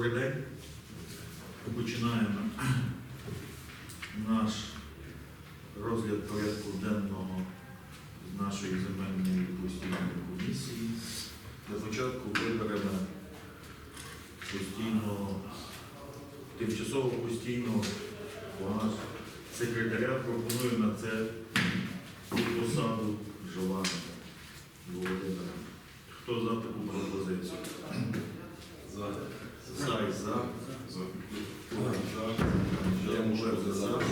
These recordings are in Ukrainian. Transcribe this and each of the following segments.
Добрий день. Починаємо наш розгляд порядку денного з нашої земельної постійної комісії. Для початку виберемо постійного, тимчасово постійного у нас секретаря пропоную на це посаду Жована Володимира. Хто за таку пропозицію? За. За і за. Я можу за.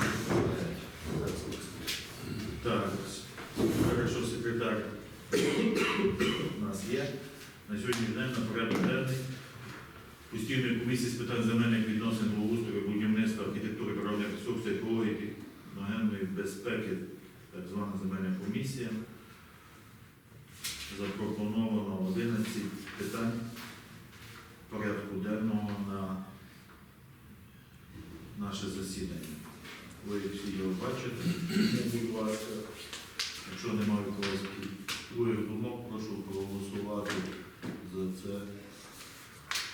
Так, хорошо, секретар у нас є. На сьогодні день на порядок денний постійної комісії з питань земельних відносин благоустрою, будівництва, архітектури, природних ресурсів, екології, воєнної безпеки, так звана земельна комісія. Запропоновано 11 питань порядку денного на наше засідання. Ви всі його бачите, будь ласка. Якщо немає якогось других думок, прошу проголосувати за це.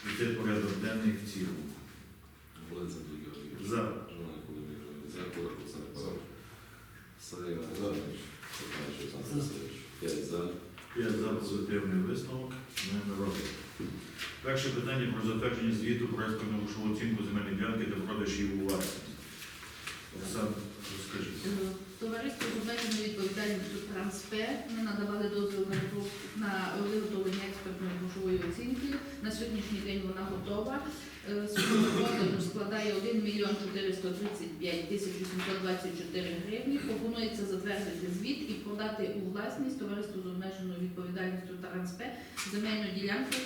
І це порядок денний в цілому. За. П'ять. Я за позитивний висновок. Ми розгляд. Перше питання про затвердження звіту про експертну грошову оцінку земельної ділянки та продаж її у власність. Олександр, розкажіть. Е, Товариство з обмеженою відповідальністю Трансфер ми надавали дозвіл на виготовлення експертної грошової оцінки. На сьогоднішній день вона готова. Е, Сума продажу складає 1 мільйон 435 тисяч 824 гривні. Пропонується затвердити звіт і продати у власність товариству з обмеженою відповідальністю Трансфер земельну ділянку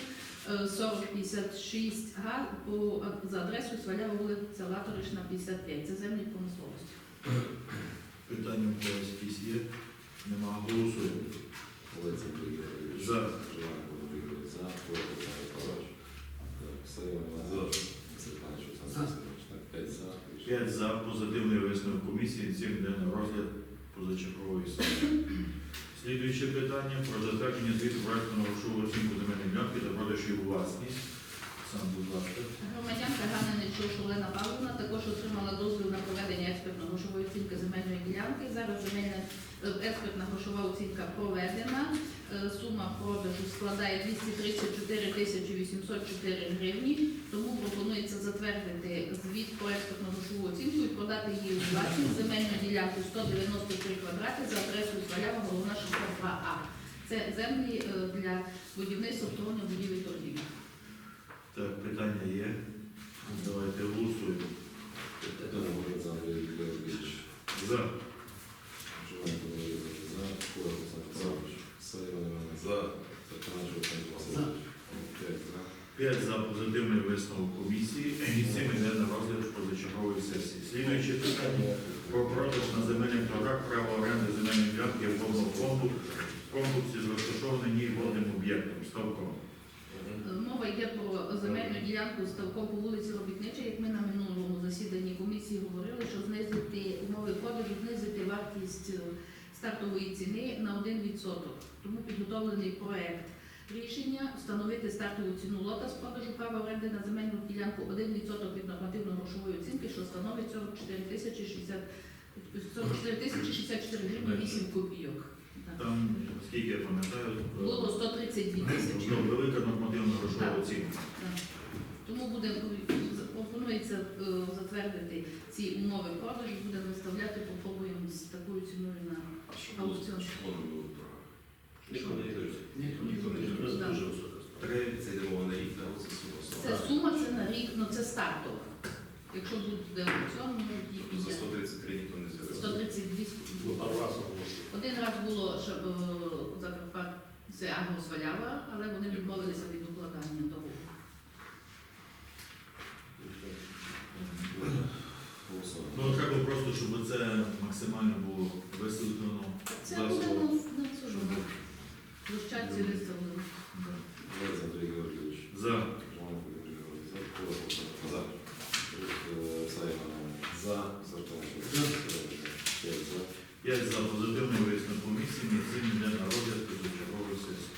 4056 га по за адресою Свалява вулиця Латоришна 55. Це землі промисловості. Питання у когось якісь є? Нема. Голосуємо. Олег Андрій Георгійович. За. Володимир Георгійович. За. Колер Олександр Павлович. Сокач Олександр Васильович. Так, П'ять за. П'ять за позитивний висновок комісії, цим йде на розгляд позачергової сесії. Слідуюче питання про затвердження звіту проекту на грошову оцінку земельної ділянки та продаж її власність. Громадянка Ганна Нечуш Павловна також отримала дозвіл на проведення експертно-грошової оцінки земельної ділянки. Зараз е, експертна грошова оцінка проведена. Е, Сума продажу складає 234 тисячі 804 гривні. Тому пропонується затвердити звіт про експертно-грошову оцінку і продати її у власність земельну ділянку 193 квадрати за адресою Свалява, головна 62А. Це землі е, для будівництва обслуговування будівель торгівлі. Так, питання є. Давайте голосуємо. За. П'ять за. Позитивний висновок комісії. З йде на розгляд позачергової сесії. Слідуюче питання про продаж на земельних торгах права оренди земельної ділянки водного фонду в комплексі з розташованим водним об'єктом ставком. Мова йде про земельну ділянку ставком по вулиці Робітнича, як ми на минулому засіданні комісії говорили, що знизити умови продажу, знизити вартість е, стартової ціни на 1%. Тому підготовлений проект рішення встановити стартову ціну лота з продажу права оренди на земельну ділянку 1% від нормативно-грошової оцінки, що становить 44 тисячі 60 44 тисячі 64 гривні 8 копійок. Там, скільки я пам'ятаю, Було 132 тисячі. ну, велика нормативна грошова Так. оцінка. Так. Тому буде пропонується е, затвердити ці умови продажу, будемо виставляти, попробуємо з такою ціною на А що було з? Ніхто не йде. Ніхто не йде. Це дуже висока ставка. Три, це йде мова на рік, так? Це сума. Це сума, це на рік, ну це стартова. Якщо буде аукціон, ну і Тобто За 133 ніхто не з'явився. 132. Ну, раз. Один раз було, що е, Закарпат, це Агросвалява, але вони відмовилися від укладання того. Голосуємо. Ну, треба просто, щоб це максимально було висвітлено. Це буде на, цьому площадці виставлено. За закон. П'ять за. П'ять за позитивний висновок комісії місцеві для народів позачергової сесії.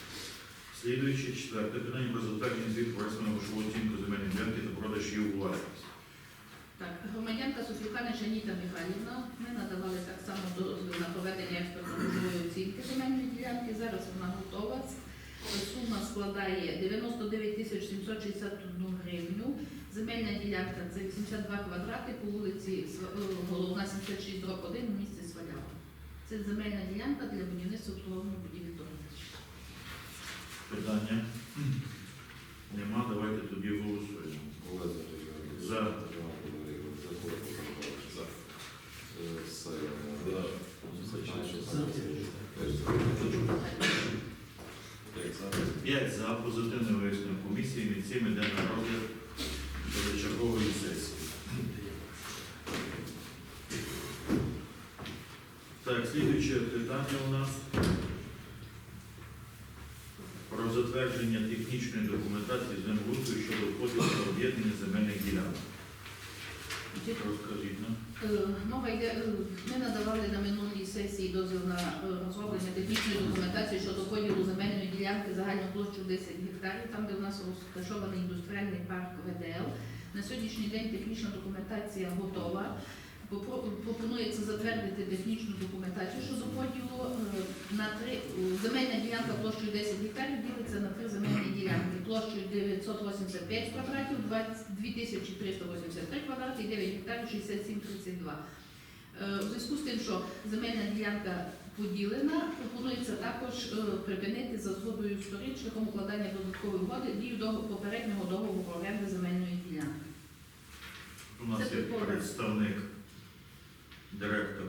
Слідуюче четверте питання про затвердження звіт власного грошового оцінку земельної ділянки та продаж її у власність. Так, громадянка Софіюка Женіта Михайлівна. Ми надавали так само дозвіл на проведення експертно-грошової оцінки земельної ділянки. Зараз вона готова. Сума складає 99 тисяч 761 гривню. Ділянка це 82 квадрати по вулиці е, Головна 76 дроб 1 в місті Свалява. Це земельна ділянка для будівництва обслуговування будівлі торгівлі. Питання? Нема, давайте тоді голосуємо. Олег Андрійович. За. Жан Володимирович. За. Курик Олександр Павлович. За. Е, Саєва Івановна. Саканич Олександр Васильович. Теж за. П'ять за. П'ять за позитивний висновок комісії від цим іде на розгляд позачергової сесії. Так, слідуюче питання у нас про затвердження технічної документації землеустрою щодо поділу та об'єднання земельних ділянок. Розкажіть нам. Е, Мова йде, е, ми надавали на минулій сесії дозвіл на е, розроблення технічної документації щодо поділу земельної ділянки загальною площу 10 гектарів, там де в нас розташований індустріальний парк ВДЛ. На сьогоднішній день технічна документація готова. Пропонується затвердити технічну документацію щодо поділу е, на три земельна ділянка площею 10 гектарів ділиться на три земельні ділянки площею 985 квадратів, 2383 квадрати і 9 гектарів 6732. Е, У зв'язку з тим, що земельна ділянка поділена, пропонується також е, припинити за згодою сторін шляхом укладання додаткової угоди дію попереднього договору оренди земельної ділянки. У нас є представник, директор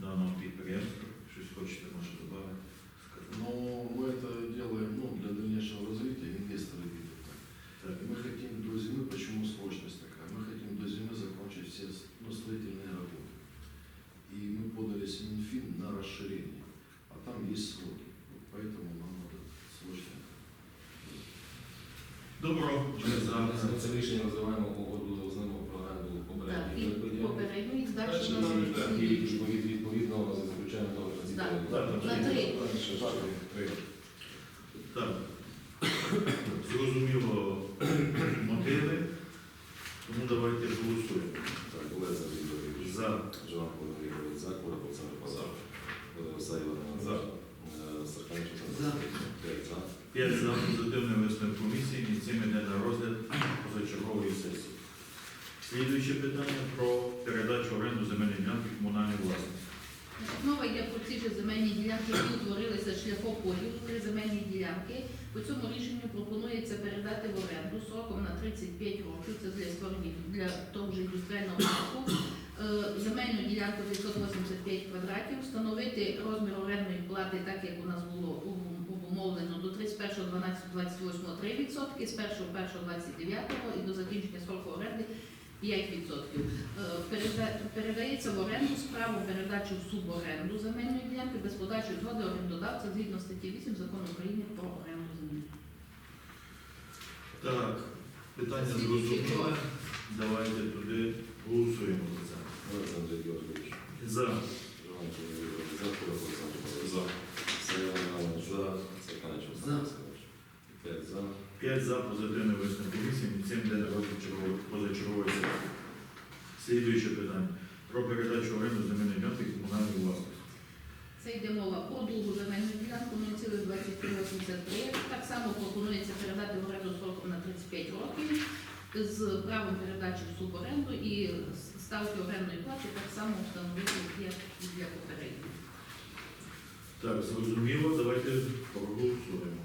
даного підприємства. Щось хочете, може, додати? Скажіть. Но мы это делаем ну, для дальнейшего развития, инвесторы видят так. Так. И мы хотим до зимы, почему срочность такая, мы хотим до зимы закончить все ну, строительные работы. И мы подались в Минфин на расширение, а там есть сроки. Вот поэтому нам надо срочно. Добро, ми за. Ми це рішення називаємо і відповідно заключаємо ці Так. Так, На три. Так, Зрозуміло мотиви, тому давайте голосуємо. Так, Олег Андрійович. За. Жан Володимирович. За. Курик Олександр Івановна. За. Е, За. П'ять за. П'ять за позитивний висновок комісії і цим іде на розгляд позачергової сесії. Слідуюче питання про передачу оренду земельної ділянки комунальної власності. Мова йде про ці ж земельні ділянки, які утворилися шляхом поділу, земельні ділянки. По цьому рішенню пропонується передати в оренду сроком на 35 років, це для створення для того ж індустріального парку. Е, Земельну ділянку 985 квадратів, встановити розмір орендної плати, так як у нас було обумовлено до 31.12.28 3%, з 1.1.29 і до закінчення строку оренди 5%. Е, Передається в оренду справу передачі в суборенду земельної ділянки без подачі згоди орендодавця згідно статті 8 закону України про оренду землі. Так, питання зрозуміле. Давайте туди голосуємо за це. Олег Андрій Георгійович. За. За. Олександр. За. Саєва Івановна. За. Саканич Олександр Васильович. П'ять за. П'ять за позитивний висновок комісії і цим чергової- позачергової сесії. Слідуюче питання про передачу оренду земельної ділянки комунальної власності. Це йде мова про другу земельну ділянку 0,2383. Так само пропонується передати в оренду сроком на 35 років з правом передачі в суборенду і ставки орендної плати так само встановити як і для попереднього. Так, зрозуміло, давайте проголосуємо.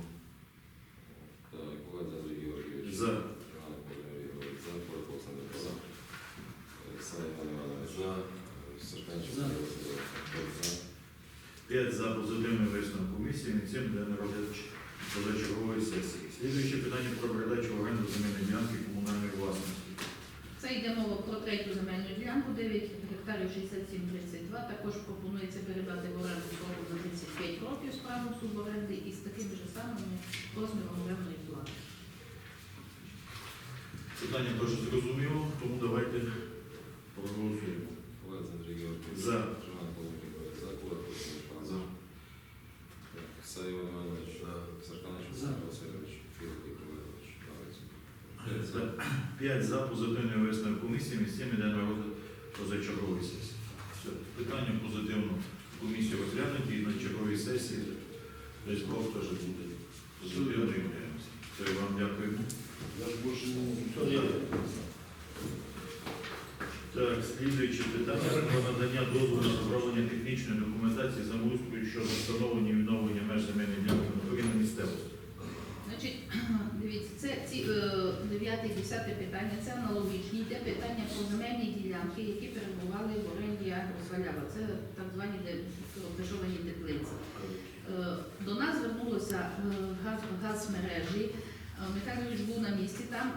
Так, Олег Андрій Георгійович. За. Жан Володимирович. За. Курик Олександр Павлович. Е, Саєва Івановна. За. Саканич Олександр Васильович. П'ять за. П'ять за позитивний висновок комісії і цим йде на розгляд позачергової сесії. Слідуюче питання про передачу в оренду земельної ділянки комунальної власності. Це йде мова про третю земельну ділянку, 9 гектарів 6732. Також пропонується передати в оренду сроком на 35 років з правом суборенди і з такими ж самими розміром орендної плати. Питання теж зрозуміло, тому давайте проголосуємо. Олег Андрій Георгійович. За. Жан Володимирович. За. Курик Олександр За. Іванович. За. Васильович. Філіп Ігорович. П'ять за. П'ять за позитивний висновок комісії і цим йде позачергової сесії. Все. Питання позитивно комісії розглянуті і на черговій сесії десь Бог теж буде позитивним. Все, вам дякуємо. Я ж не Все. Так, слідуюче питання про надання дозволу на розроблення технічної документації землеустрою щодо встановлення і відновлення меж земельних ділянок на місцевості. Значить, дивіться, це ці е, дев'яте і десяте питання, це аналогічні. Йде питання про земельні ділянки, які перебували в оренді Агросвалява. Це так звані де- розташовані теплиці. Е, До нас звернулося е, газ, газмережі. Е, Михайлович був на місці. Там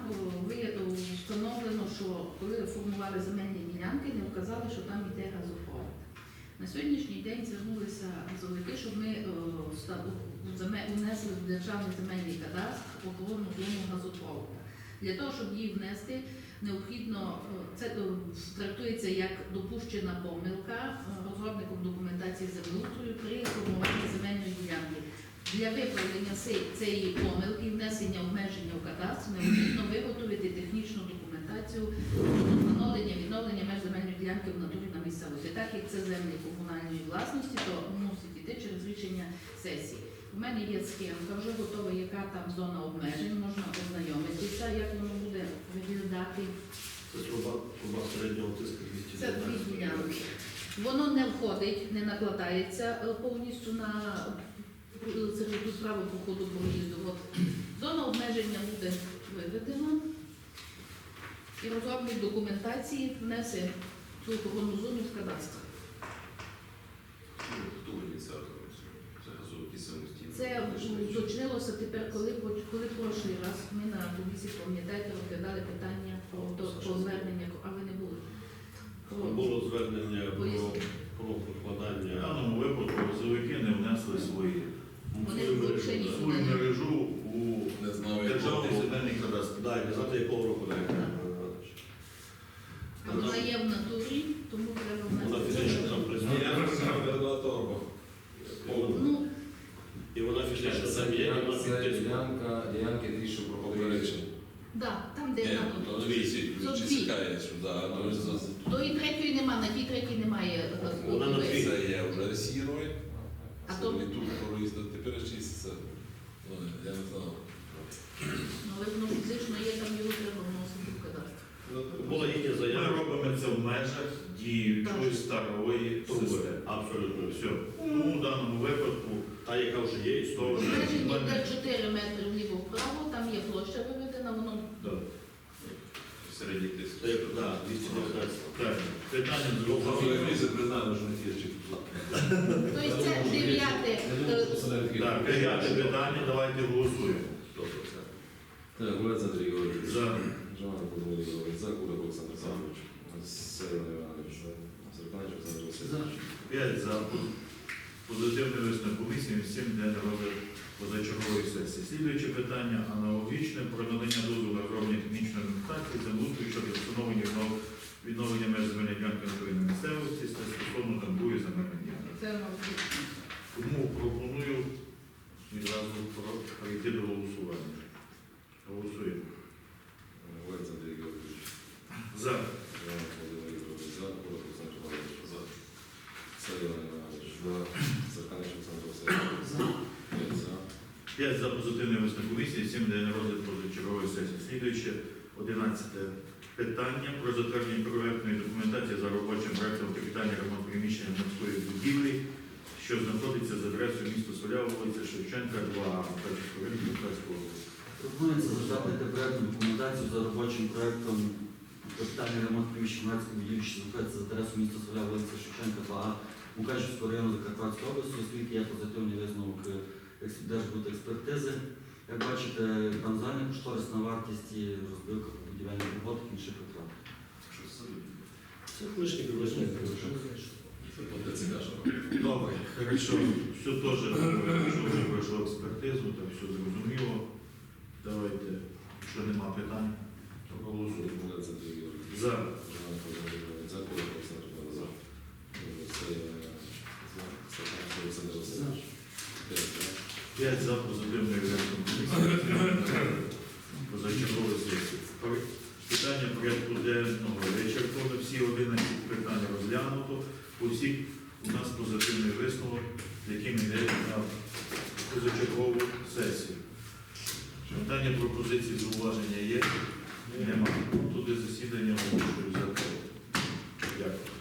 встановлено, що коли формували земельні ділянки, не вказали, що там йде газопровод. На сьогоднішній день звернулися газовики, щоб ми внесли в державний земельний кадастр охоронну зону газопроводу. Для того, щоб її внести, необхідно е, це е, трактується як допущена помилка е, розробником документації землеустрою при формуванні земельної ділянки. Для виправлення цієї помилки внесення обмеження в кадастр необхідно виготовити технічну документацію встановлення відновлення меж земельної ділянки в натурі на місцевості. Так як це землі комунальної власності, то мусить іти через рішення сесії. У мене є схемка, вже готова, яка там зона обмежень, можна ознайомитися, як воно буде виглядати. Це труба, труба середнього тиску 200 Це дві ділянки. Воно не входить, не накладається е, повністю на е, сервіту справи по ходу проїзду. От зона обмеження буде виведена. І розробник документації внесе цю охоронну зону в кадастр. Хто ініціатор? Це газовики самостійно. Це уточнилося тепер, коли, коли прошлий раз ми на комісії, пам'ятаєте, розглядали питання про, до- про звернення, а ви не були. Про- Було звернення про, Поясніть. про В прокладання даному випадку газовики не внесли свої Вони свою мережу, включені да. свою мережу у Не знав, державний земельний кадастр. Да, і не знати якого року дай. А вона є в натурі, тому треба Вона внести. фізично там Я присутня. розумію, торба. Ну, І вона фізично там є, і вона Це під тиском. ділянка, ділянки ті, що про попередження. Да, там де Ні, на то дві То чи дві. сікає сюди, а то з- Тої третьої нема, на тій третій немає Вона на дві. це є вже сірою. А то- не тут проїзду, тепер чиститься. Ну, я не знав. Ну, але воно фізично є, там його треба вносити в кадастр. Була їхня Ми заява. робимо це в межах діючої старої Труби. системи. Абсолютно Все. Тому в даному випадку Та, яка вже є, і То вже- Обмеження йде 4 метри вліво-вправо, там є площа виведена, воно да. Середній тиск. Да, 219. так, питання Ну, зрозуміло. Ми признали, що не фірчик. Тобто це дев'яте. е, Так, дев'яте питання, давайте голосуємо. Так, Гулець Андрій Георгійович. За. Жан Ігорович. За Курик Олександр Савович. Сергій Іванович. Зеркач Олександр Васильович. П'ять за позитивний висновок комісії всім для сесії. Слідуюче питання аналогічне про надання дозволу розроблення технічної документації землеустрою щодо встановлення віднов- відновлення меж земельної ділянки на місцевості та стосовно там за ділянки. Тому пропоную відразу пройти до голосування. Голосуємо. 5 за позитивний висновок комісії, 7 день розгляд позачергової сесії. Слідуюче 11 питання про затвердження проектної документації за робочим проектом капітальні ремонт приміщення морської будівлі, що знаходиться за адресою міста Солява, вулиця Шевченка, 2 Петрівського області. Пропонується затвердити проектну документацію за робочим проектом капітальний ремонт приміщення морської будівлі, що знаходиться за адресою міста Солява, вулиця Шевченка, 2А Мукачівського району Закарпатської області, оскільки є позитивний висновок. Е, Держбудекспертизи. Як бачите, там загальна кошторисна вартість і розбивка будівельних робот, інших витрат. Це? Це колишні колишні. Добре, хорошо. Все теж, вже пройшло експертизу, так все зрозуміло. Давайте, якщо нема питань, то голосуємо. За. Курик Олександр Іванович. За Зеркач Олександр Васильович. 5 за позитивний вирішення позачергової сесії. Питання порядку денного вичерпано, всі 11 питань розглянуто. У всіх у нас позитивний висновок, яким йде на позачергову сесію. Питання пропозиції зауваження є? Нема. Тут засідання.